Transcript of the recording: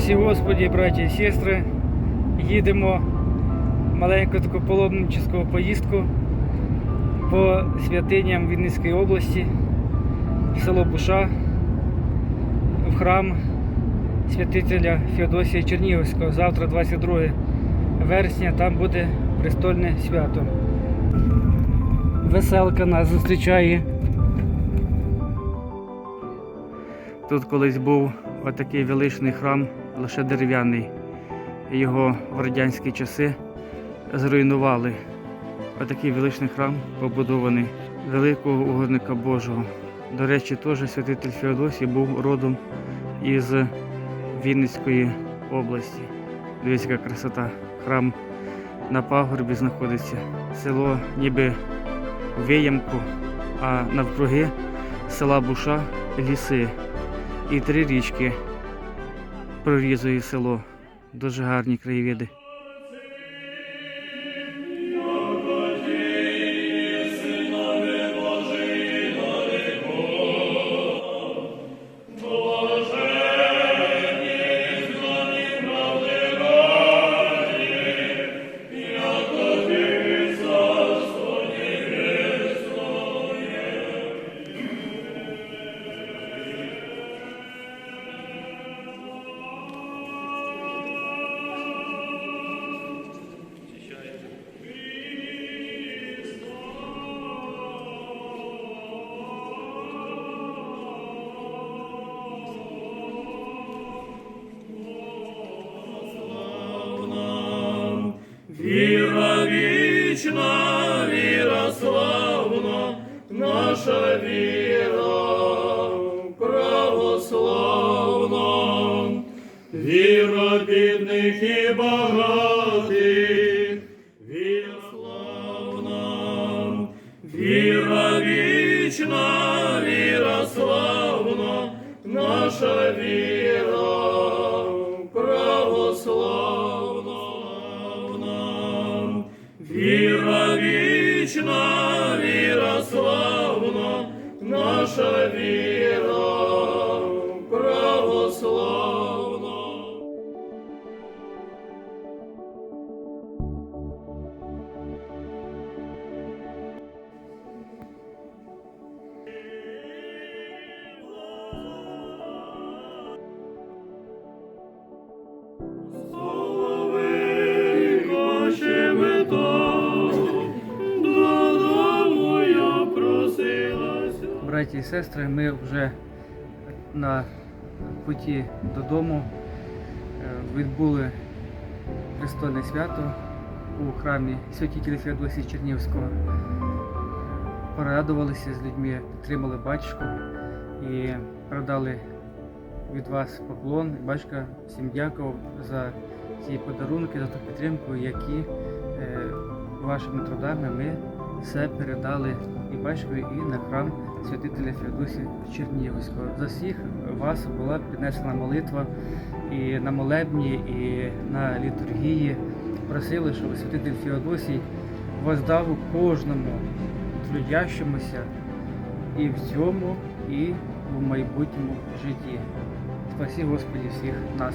Спасі Господі, браті і сестри. Їдемо в маленьку таку паломническу поїздку по святиням Вінницької області, в село Буша, в храм святителя Феодосія Чернігівського. Завтра, 22 вересня, там буде престольне свято. Веселка нас зустрічає. Тут колись був отакий величний храм, лише дерев'яний. Його в радянські часи зруйнували. Отакий величний храм побудований великого угодника Божого. До речі, теж святитель Феодосій був родом із Вінницької області. Дивіться, яка красота. Храм на пагорбі знаходиться. Село ніби виямку, а навкруги села Буша ліси і три річки прорізує село. Дуже гарні краєвиди. Віра вічна, віра славна, наша віра православна, віра бідних і багатих, віра славна, віра вічна, віра славна, наша віра Віра вічна, віра славна, наша віра православна. Браті і сестри, ми вже на путі додому е, відбули престольне свято у храмі святителя Феодосії Чернівського. Порадувалися з людьми, підтримали батюшку і передали від вас поклон. Батюшка всім дякував за ці подарунки, за ту підтримку, які е, вашими трудами ми все передали і батькові, і на храм святителя Феодосія Чернігівського. За всіх вас була піднесена молитва і на молебні, і на літургії. Просили, щоб святитель Феодосій воздав кожному трудящомуся і в цьому, і в майбутньому житті. Спасі Господі всіх нас.